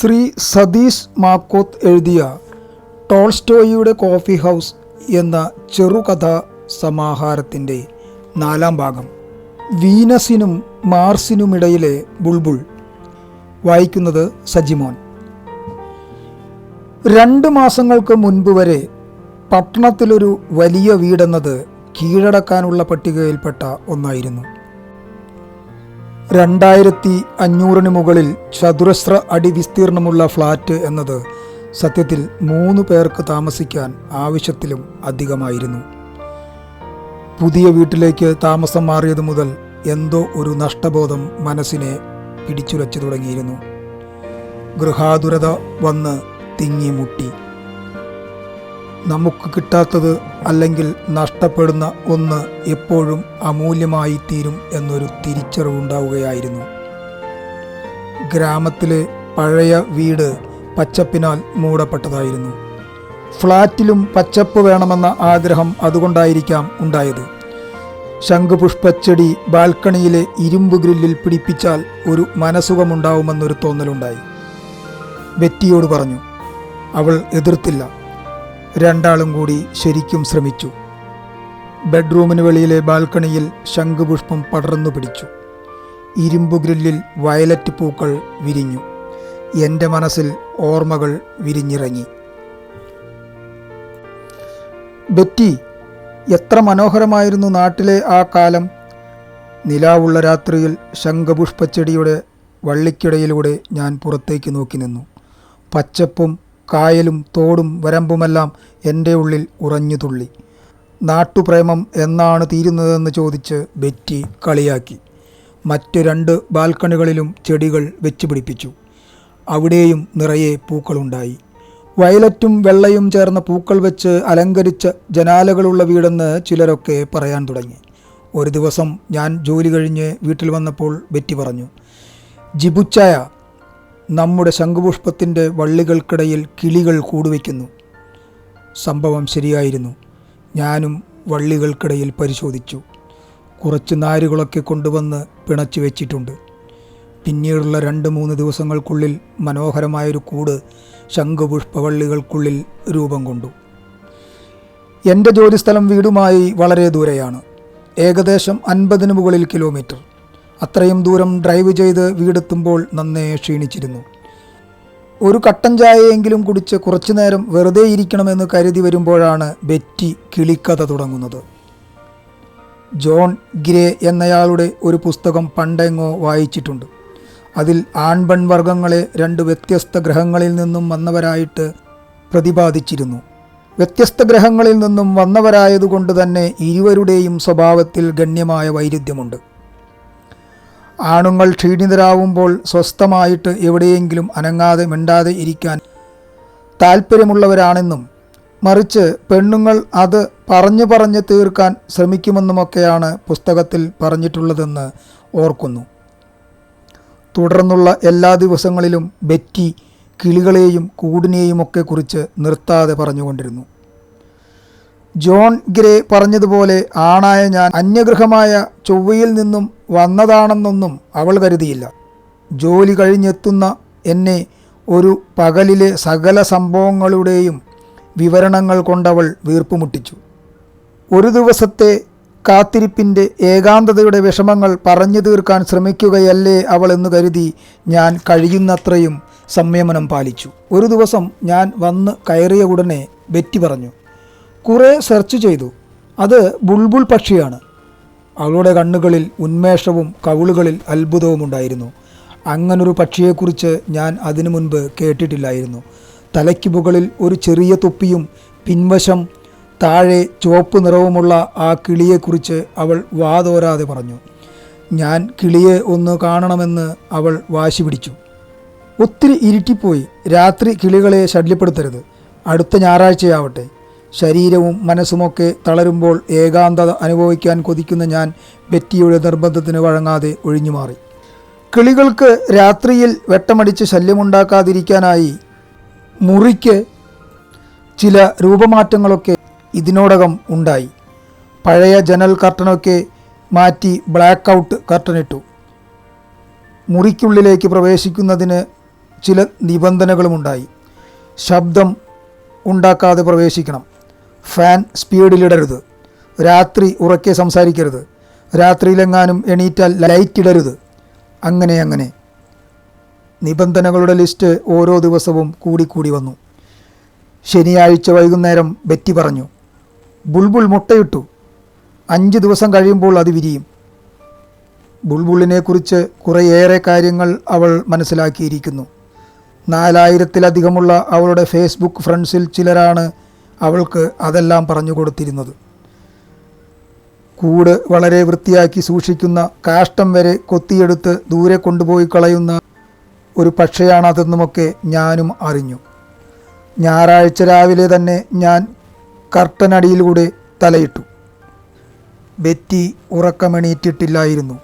ശ്രീ സതീഷ് മാക്കോത്ത് എഴുതിയ ടോൾസ്റ്റോയിയുടെ coffee house എന്ന ചെറുകഥാ സമാഹാരത്തിന്റെ നാലാം ഭാഗം. വീനസിനും മാർസിനുമിടയിലെ ബുൾബുൾ. വായിക്കുന്നത് സജിമോൻ. രണ്ട് മാസങ്ങൾക്ക് മുൻപ് വരെ പട്ടണത്തിലൊരു വലിയ വീടെന്നത് കീഴടക്കാനുള്ള പട്ടികയിൽപ്പെട്ട ഒന്നായിരുന്നു. രണ്ടായിരത്തി അഞ്ഞൂറിന് മുകളിൽ ചതുരശ്ര അടി വിസ്തീർണമുള്ള ഫ്ലാറ്റ് എന്നത് സത്യത്തിൽ മൂന്ന് പേർക്ക് താമസിക്കാൻ ആവശ്യത്തിലും അധികമായിരുന്നു. പുതിയ വീട്ടിലേക്ക് താമസം മാറിയത് മുതൽ എന്തോ ഒരു നഷ്ടബോധം മനസ്സിനെ പിടിച്ചുലച്ചു തുടങ്ങിയിരുന്നു. ഗൃഹാതുരത വന്ന് തിങ്ങി മുട്ടി നമുക്ക് കിട്ടാത്തത് അല്ലെങ്കിൽ നഷ്ടപ്പെടുന്ന ഒന്ന് എപ്പോഴും അമൂല്യമായി തീരും എന്നൊരു തിരിച്ചറിവുണ്ടാവുകയായിരുന്നു. ഗ്രാമത്തിലെ പഴയ വീട് പച്ചപ്പിനാൽ മൂടപ്പെട്ടതായിരുന്നു. ഫ്ലാറ്റിലും പച്ചപ്പ് വേണമെന്ന ആഗ്രഹം അതുകൊണ്ടായിരിക്കാം ഉണ്ടായത്. ശംഖുപുഷ്പച്ചെടി ബാൽക്കണിയിലെ ഇരുമ്പ് ഗ്രില്ലിൽ പിടിപ്പിച്ചാൽ ഒരു മനസുഖമുണ്ടാവുമെന്നൊരു തോന്നലുണ്ടായി. ബെറ്റിയോട് പറഞ്ഞു അവൾ എതിർത്തില്ല. രണ്ടാളും കൂടി ശരിക്കും ശ്രമിച്ചു. ബെഡ്റൂമിന് വെളിയിലെ ബാൽക്കണിയിൽ ശംഖുപുഷ്പം പടർന്നു പിടിച്ചു. ഇരുമ്പു ഗ്രില്ലിൽ വയലറ്റ് പൂക്കൾ വിരിഞ്ഞു. എന്റെ മനസ്സിൽ ഓർമ്മകൾ വിരിഞ്ഞിറങ്ങി. ബെറ്റി എത്ര മനോഹരമായിരുന്നു നാട്ടിലെ ആ കാലം. നിലാവുള്ള രാത്രിയിൽ ശംഖപുഷ്പച്ചെടിയുടെ വള്ളിക്കിടയിലൂടെ ഞാൻ പുറത്തേക്ക് നോക്കി നിന്നു. പച്ചപ്പും കായലും തോടും വരമ്പുമെല്ലാം എന്റെ ഉള്ളിൽ ഉറഞ്ഞു തുള്ളി നാട്ടുപ്രേമം എന്നാണ് തീരുന്നതെന്ന് ചോദിച്ച് ബെറ്റി കളിയാക്കി. മറ്റു രണ്ട് ബാൽക്കണികളിലും ചെടികൾ വെച്ച് പിടിപ്പിച്ചു. അവിടെയും നിറയെ പൂക്കളുണ്ടായി. വയലറ്റും വെള്ളയും ചേർന്ന പൂക്കൾ വെച്ച് അലങ്കരിച്ച ജനാലകളുള്ള വീടെന്ന് ചിലരൊക്കെ പറയാൻ തുടങ്ങി. ഒരു ദിവസം ഞാൻ ജോലി കഴിഞ്ഞ് വീട്ടിൽ വന്നപ്പോൾ ബെറ്റി പറഞ്ഞു ജിബുച്ചായ നമ്മുടെ ശംഖുപുഷ്പത്തിന്റെ വള്ളികൾക്കിടയിൽ കിളികൾ കൂടുവയ്ക്കുന്നു. സംഭവം ശരിയായിരുന്നു. ഞാനും വള്ളികൾക്കിടയിൽ പരിശോധിച്ചു. കുറച്ച് നാരുകളൊക്കെ കൊണ്ടുവന്ന് പിണച്ചു വെച്ചിട്ടുണ്ട്. പിന്നീടുള്ള രണ്ട് മൂന്ന് ദിവസങ്ങൾക്കുള്ളിൽ മനോഹരമായൊരു കൂട് ശംഖുപുഷ്പവള്ളികൾക്കുള്ളിൽ രൂപം കൊണ്ടു. എന്റെ ജോലിസ്ഥലം വീടുമായി വളരെ ദൂരെയാണ്. ഏകദേശം അൻപതിന് മുകളിൽ കിലോമീറ്റർ. അത്രയും ദൂരം ഡ്രൈവ് ചെയ്ത് വീടെത്തുമ്പോൾ നന്നേ ക്ഷീണിച്ചിരുന്നു. ഒരു കട്ടൻ ചായയെങ്കിലും കുടിച്ച് കുറച്ചു നേരം വെറുതെ ഇരിക്കണമെന്ന് കരുതി വരുമ്പോഴാണ് ബെറ്റി കിളിക്കഥ തുടങ്ങുന്നത്. ജോൺ ഗ്രേ എന്നയാളുടെ ഒരു പുസ്തകം പണ്ടെങ്ങോ വായിച്ചിട്ടുണ്ട്. അതിൽ ആൺപെൺ വർഗങ്ങളെ രണ്ട് വ്യത്യസ്ത ഗ്രഹങ്ങളിൽ നിന്നും വന്നവരായിട്ട് പ്രതിപാദിച്ചിരുന്നു. വ്യത്യസ്ത ഗ്രഹങ്ങളിൽ നിന്നും വന്നവരായതുകൊണ്ട് തന്നെ ഇരുവരുടെയും സ്വഭാവത്തിൽ ഗണ്യമായ വൈരുദ്ധ്യമുണ്ട്. ആണുങ്ങൾ ക്ഷീണിതരാവുമ്പോൾ സ്വസ്ഥമായിട്ട് എവിടെയെങ്കിലും അനങ്ങാതെ മിണ്ടാതെ ഇരിക്കാൻ താല്പര്യമുള്ളവരാണെന്നും മറിച്ച് പെണ്ണുങ്ങൾ അത് പറഞ്ഞു പറഞ്ഞ് തീർക്കാൻ ശ്രമിക്കുമെന്നുമൊക്കെയാണ് പുസ്തകത്തിൽ പറഞ്ഞിട്ടുള്ളതെന്ന് ഓർക്കുന്നു. തുടർന്നുള്ള എല്ലാ ദിവസങ്ങളിലും ബെറ്റി കിളികളെയും കൂടിനെയുമൊക്കെ കുറിച്ച് നിർത്താതെ പറഞ്ഞുകൊണ്ടിരുന്നു. ജോൺ ഗ്രേ പറഞ്ഞതുപോലെ ആണായ ഞാൻ അന്യഗ്രഹമായ ചൊവ്വയിൽ നിന്നും വന്നതാണെന്നൊന്നും അവൾ കരുതിയില്ല. ജോലി കഴിഞ്ഞെത്തുന്ന എന്നെ ഒരു പകലിലെ സകല സംഭവങ്ങളുടെയും വിവരണങ്ങൾ കൊണ്ടവൾ വീർപ്പുമുട്ടിച്ചു. ഒരു ദിവസത്തെ കാത്തിരിപ്പിന്റെ ഏകാന്തതയുടെ വിഷമങ്ങൾ പറഞ്ഞു തീർക്കാൻ ശ്രമിക്കുകയല്ലേ അവൾ എന്ന് കരുതി ഞാൻ കഴിയുന്നത്രയും സംയമനം പാലിച്ചു. ഒരു ദിവസം ഞാൻ വന്ന് കയറിയ ഉടനെ ബെറ്റി പറഞ്ഞു കുറേ സെർച്ച് ചെയ്തു. അത് ബുൾബുൾ പക്ഷിയാണ്. അവളുടെ കണ്ണുകളിൽ ഉന്മേഷവും കവിളുകളിൽ അത്ഭുതവും ഉണ്ടായിരുന്നു. അങ്ങനൊരു പക്ഷിയെക്കുറിച്ച് ഞാൻ അതിനു മുൻപ് കേട്ടിട്ടില്ലായിരുന്നു. തലയ്ക്ക് മുകളിൽ ഒരു ചെറിയ തൊപ്പിയും പിൻവശം താഴെ ചുവപ്പ് നിറവുമുള്ള ആ കിളിയെക്കുറിച്ച് അവൾ വാതോരാതെ പറഞ്ഞു. ഞാൻ കിളിയെ ഒന്ന് കാണണമെന്ന് അവൾ വാശി പിടിച്ചു. ഒത്തിരി ഇരുട്ടിപ്പോയി. രാത്രി കിളികളെ ശല്യപ്പെടുത്തരുത്. അടുത്ത ഞായറാഴ്ചയാവട്ടെ. ശരീരവും മനസ്സുമൊക്കെ തളരുമ്പോൾ ഏകാന്തത അനുഭവിക്കാൻ കൊതിക്കുന്ന ഞാൻ ബെറ്റിയുടെ നിർബന്ധത്തിന് വഴങ്ങാതെ ഒഴിഞ്ഞുമാറി. കിളികൾക്ക് രാത്രിയിൽ വെട്ടമടിച്ച് ശല്യമുണ്ടാക്കാതിരിക്കാനായി മുറിക്ക് ചില രൂപമാറ്റങ്ങളൊക്കെ ഇതിനോടകം ഉണ്ടായി. പഴയ ജനൽ കർട്ടനൊക്കെ മാറ്റി ബ്ലാക്ക് ഔട്ട് കർട്ടനിട്ടു. മുറിക്കുള്ളിലേക്ക് പ്രവേശിക്കുന്നതിന് ചില നിബന്ധനകളുമുണ്ടായി. ശബ്ദം ഉണ്ടാക്കാതെ പ്രവേശിക്കണം. ഫാൻ സ്പീഡിലിടരുത്. രാത്രി ഉറക്കെ സംസാരിക്കരുത്. രാത്രിയിലെങ്ങാനും എണീറ്റാൽ ലൈറ്റ് ഇടരുത്. അങ്ങനെ അങ്ങനെ. നിബന്ധനകളുടെ ലിസ്റ്റ് ഓരോ ദിവസവും കൂടിക്കൂടി വന്നു. ശനിയാഴ്ച വൈകുന്നേരം ബെറ്റി പറഞ്ഞു ബുൾബുൾ മുട്ടയിട്ടു. അഞ്ച് ദിവസം കഴിയുമ്പോൾ അത് വിരിയും. ബുൾബുളിനെക്കുറിച്ച് കുറേയേറെ കാര്യങ്ങൾ അവൾ മനസ്സിലാക്കിയിരിക്കുന്നു. നാലായിരത്തിലധികമുള്ള അവളുടെ ഫേസ്ബുക്ക് ഫ്രണ്ട്സിൽ ചിലരാണ് അവൾക്ക് അതെല്ലാം പറഞ്ഞു കൊടുത്തിരുന്നത്. കൂട് വളരെ വൃത്തിയാക്കി സൂക്ഷിക്കുന്ന കാഷ്ടം വരെ കൊത്തിയെടുത്ത് ദൂരെ കൊണ്ടുപോയി കളയുന്ന ഒരു പക്ഷിയാണതെന്നുമൊക്കെ ഞാനും അറിഞ്ഞു. ഞായറാഴ്ച രാവിലെ തന്നെ ഞാൻ കർട്ടനടിയിലൂടെ തലയിട്ടു. ബെറ്റി ഉറക്കമെണീറ്റിട്ടില്ലായിരുന്നു.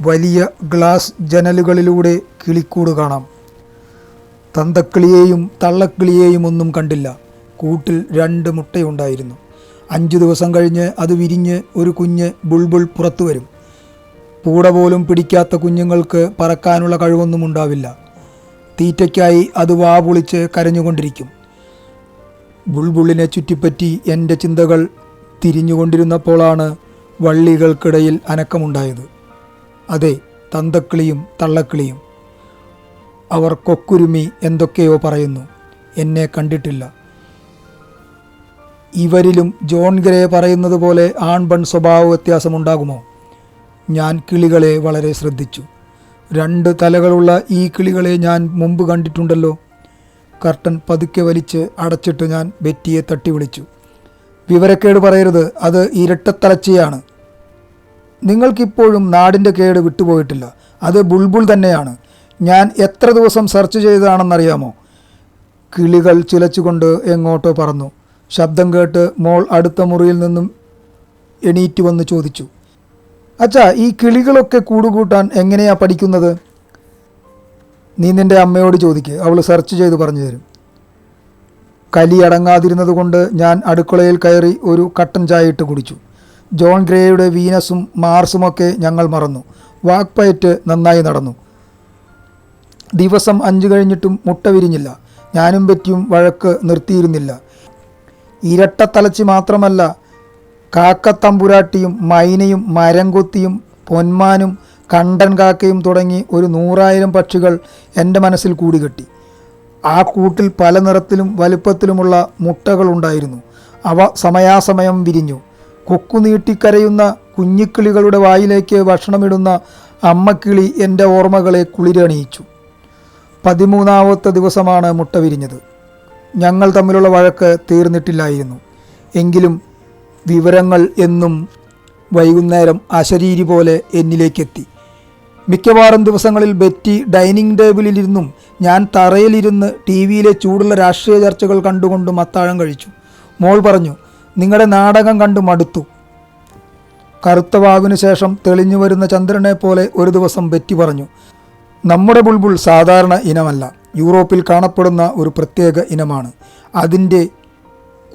വലിയ ഗ്ലാസ് ജനലുകളിലൂടെ കിളിക്കൂട് കാണാം. തന്തക്കിളിയെയും തള്ളക്കിളിയെയും ഒന്നും കണ്ടില്ല. കൂട്ടിൽ രണ്ട് മുട്ടയുണ്ടായിരുന്നു. അഞ്ചു ദിവസം കഴിഞ്ഞ് അത് വിരിഞ്ഞ് ഒരു കുഞ്ഞ് ബുൾബുൾ പുറത്തു വരും. പൂട പോലും പിടിക്കാത്ത കുഞ്ഞുങ്ങൾക്ക് പറക്കാനുള്ള കഴിവൊന്നും ഉണ്ടാവില്ല. തീറ്റയ്ക്കായി അത് വാ പൊളിച്ച് കരഞ്ഞുകൊണ്ടിരിക്കും. ബുൾബുള്ളിനെ ചുറ്റിപ്പറ്റി എന്റെ ചിന്തകൾ തിരിഞ്ഞുകൊണ്ടിരുന്നപ്പോഴാണ് വള്ളികൾക്കിടയിൽ അനക്കമുണ്ടായത്. അതെ തന്തക്കിളിയും തള്ളക്കിളിയും. അവർ കൊക്കുരുമി എന്തൊക്കെയോ പറയുന്നു. എന്നെ കണ്ടിട്ടില്ല. ഇവരിലും ജോൺ ഗ്രേ പറയുന്നത് പോലെ ആൺപൺ സ്വഭാവ വ്യത്യാസമുണ്ടാകുമോ? ഞാൻ കിളികളെ വളരെ ശ്രദ്ധിച്ചു. രണ്ട് തലകളുള്ള ഈ കിളികളെ ഞാൻ മുമ്പ് കണ്ടിട്ടുണ്ടല്ലോ. കർട്ടൻ പതുക്കെ വലിച്ച് അടച്ചിട്ട് ഞാൻ ബെറ്റിയെ തട്ടി വിളിച്ചു വിവരക്കേട് പറയരുത് അത് ഇരട്ടത്തലച്ചയാണ്. നിങ്ങൾക്കിപ്പോഴും നാടിന്റെ കേട് വിട്ടുപോയിട്ടില്ല. അത് ബുൾബുൾ തന്നെയാണ്. ഞാൻ എത്ര ദിവസം സെർച്ച് ചെയ്തതാണെന്നറിയാമോ? കിളികൾ ചിലച്ചുകൊണ്ട് എങ്ങോട്ടോ പറന്നു. ശബ്ദം കേട്ട് മോൾ അടുത്ത മുറിയിൽ നിന്നും എണീറ്റ് വന്ന് ചോദിച്ചു അച്ഛാ ഈ കിളികളൊക്കെ കൂടുകൂട്ടാൻ എങ്ങനെയാ പഠിക്കുന്നത്? നീ നിന്റെ അമ്മയോട് ചോദിക്കുക അവൾ സെർച്ച് ചെയ്ത് പറഞ്ഞു തരും. കലി അടങ്ങാതിരുന്നത് കൊണ്ട് ഞാൻ അടുക്കളയിൽ കയറി ഒരു കട്ടൻ ചായ ഇട്ട് കുടിച്ചു. ജോൺ ഗ്രേയുടെ വീനസും മാർസുമൊക്കെ ഞങ്ങൾ മറന്നു. വാക്പയറ്റ് നന്നായി നടന്നു. ദിവസം അഞ്ച് കഴിഞ്ഞിട്ടും മുട്ട വിരിഞ്ഞില്ല. ഞാനും പറ്റിയും വഴക്ക് നിർത്തിയിരുന്നില്ല. ഇരട്ടത്തലച്ചി മാത്രമല്ല കാക്കത്തമ്പുരാട്ടിയും മൈനയും മരംകൊത്തിയും പൊന്മാനും കണ്ടൻ കാക്കയും തുടങ്ങി ഒരു നൂറായിരം പക്ഷികൾ എന്റെ മനസ്സിൽ കൂടികെട്ടി. ആ കൂട്ടിൽ പല നിറത്തിലും വലുപ്പത്തിലുമുള്ള മുട്ടകളുണ്ടായിരുന്നു അവ സമയാസമയം വിരിഞ്ഞു. കൊക്കു നീട്ടിക്കരയുന്ന കുഞ്ഞിക്കിളികളുടെ വായിലേക്ക് ഭക്ഷണമിടുന്ന അമ്മക്കിളി എന്റെ ഓർമ്മകളെ കുളിരണിയിച്ചു. പതിമൂന്നാമത്തെ ദിവസമാണ് മുട്ട വിരിഞ്ഞത്. ഞങ്ങൾ തമ്മിലുള്ള വഴക്ക് തീർന്നിട്ടില്ലായിരുന്നു. എങ്കിലും വിവരങ്ങൾ എന്നും വൈകുന്നേരം അശരീരി പോലെ എന്നിലേക്കെത്തി. മിക്കവാറും ദിവസങ്ങളിൽ ബെറ്റി ഡൈനിങ് ടേബിളിലിരുന്നും ഞാൻ തറയിലിരുന്ന് ടി വിയിലെ ചൂടുള്ള രാഷ്ട്രീയ ചർച്ചകൾ കണ്ടുകൊണ്ടും അത്താഴം കഴിച്ചു. മോൾ പറഞ്ഞു നിങ്ങളുടെ നാടകം കണ്ടു മടുത്തു. കറുത്ത വാവിനു ശേഷം തെളിഞ്ഞു വരുന്ന ചന്ദ്രനെ പോലെ ഒരു ദിവസം ബെറ്റി പറഞ്ഞു നമ്മുടെ ബുൾബുൾ സാധാരണ ഇനമല്ല. യൂറോപ്പിൽ കാണപ്പെടുന്ന ഒരു പ്രത്യേക ഇനമാണ്. അതിന്റെ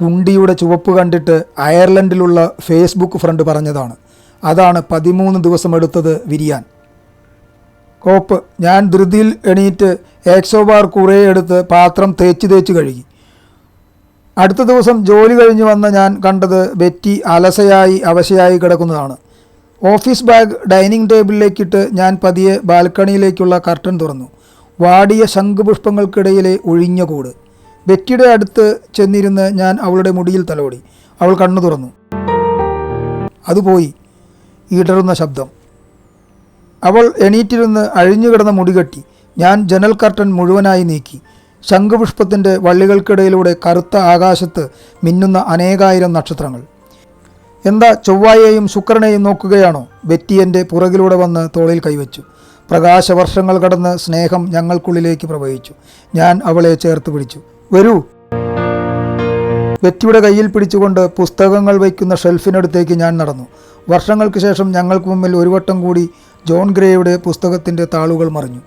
കുണ്ടിയുടെ ചുവപ്പ് കണ്ടിട്ട് അയർലൻഡിലുള്ള ഫേസ്ബുക്ക് ഫ്രണ്ട് പറഞ്ഞതാണ്. അതാണ് പതിമൂന്ന് ദിവസമെടുത്തത് വിരിയാൻ. കോപ്പ് ഞാൻ ധൃതിയിൽ എണീറ്റ് ഏക്സോബാർ കുറേ എടുത്ത് പാത്രം തേച്ച് തേച്ച് കഴുകി. അടുത്ത ദിവസം ജോലി കഴിഞ്ഞ് വന്ന ഞാൻ കണ്ടത് ബെറ്റി അലസയായി അവശയായി കിടക്കുന്നതാണ്. ഓഫീസ് ബാഗ് ഡൈനിങ് ടേബിളിലേക്കിട്ട് ഞാൻ പതിയെ ബാൽക്കണിയിലേക്കുള്ള കർട്ടൻ തുറന്നു. വാടിയ ശംഖുപുഷ്പങ്ങൾക്കിടയിലെ ഒഴിഞ്ഞ കൂട് ബെറ്റിയുടെ അടുത്ത് ചെന്നിരുന്ന് ഞാൻ അവളുടെ മുടിയിൽ തലോടി. അവൾ കണ്ണു തുറന്നു. അതുപോയി ഇടറുന്ന ശബ്ദം. അവൾ എണീറ്റിരുന്ന് അഴിഞ്ഞു കിടന്ന മുടികെട്ടി ഞാൻ ജനൽ കർട്ടൻ മുഴുവനായി നീക്കി. ശംഖുപുഷ്പത്തിന്റെ വള്ളികൾക്കിടയിലൂടെ കറുത്ത ആകാശത്ത് മിന്നുന്ന അനേകായിരം നക്ഷത്രങ്ങൾ. എന്താ ചൊവ്വായെയും ശുക്രനെയും നോക്കുകയാണോ? ബെറ്റി എന്റെ പുറകിലൂടെ വന്ന് തോളിൽ കൈവച്ചു. പ്രകാശവർഷങ്ങൾ കടന്ന് സ്നേഹം ഞങ്ങൾക്കുള്ളിലേക്ക് പ്രവഹിച്ചു. ഞാൻ അവളെ ചേർത്ത് പിടിച്ചു. വരൂ. വ്യക്തിയുടെ കയ്യിൽ പിടിച്ചുകൊണ്ട് പുസ്തകങ്ങൾ വയ്ക്കുന്ന ഷെൽഫിനടുത്തേക്ക് ഞാൻ നടന്നു. വർഷങ്ങൾക്ക് ശേഷം ഞങ്ങൾക്ക് മുമ്പിൽ ഒരു വട്ടം കൂടി ജോൺ ഗ്രേയുടെ പുസ്തകത്തിന്റെ താളുകൾ മറിഞ്ഞു.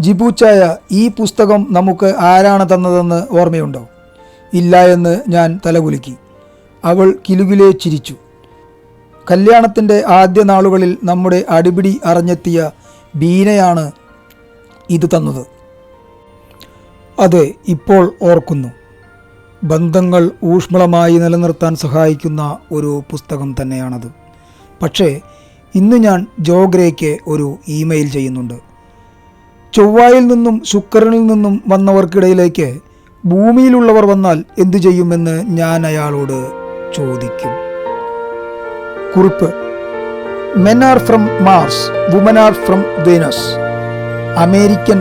ജിബൂച്ചായ ഈ പുസ്തകം നമുക്ക് ആരാണ് തന്നതെന്ന് ഓർമ്മയുണ്ടോ? ഇല്ല എന്ന് ഞാൻ തലകുലുക്കി. അവൾ കിലുകിലേ ചിരിച്ചു. കല്യാണത്തിന്റെ ആദ്യ നാളുകളിൽ നമ്മുടെ അടിപിടി അറിഞ്ഞെത്തിയ ബീനയാണ് ഇത് തന്നത്. അതെ ഇപ്പോൾ ഓർക്കുന്നു. ബന്ധങ്ങൾ ഊഷ്മളമായി നിലനിർത്താൻ സഹായിക്കുന്ന ഒരു പുസ്തകം തന്നെയാണത്. പക്ഷേ ഇന്ന് ഞാൻ ജോഗ്രേക്ക് ഒരു ഇമെയിൽ ചെയ്യുന്നുണ്ട്. ചൊവ്വായിൽ നിന്നും ശുക്രനിൽ നിന്നും വന്നവർക്കിടയിലേക്ക് ഭൂമിയിലുള്ളവർ വന്നാൽ എന്തു ചെയ്യുമെന്ന് ഞാൻ അയാളോട് ചോദിക്കും. കുറിപ്പ്. Men are from Mars women are from Venus American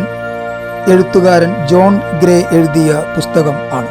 എഴുത്തുകാരൻ ജോൺ ഗ്രേ എഴുതിയ പുസ്തകം ആണ്.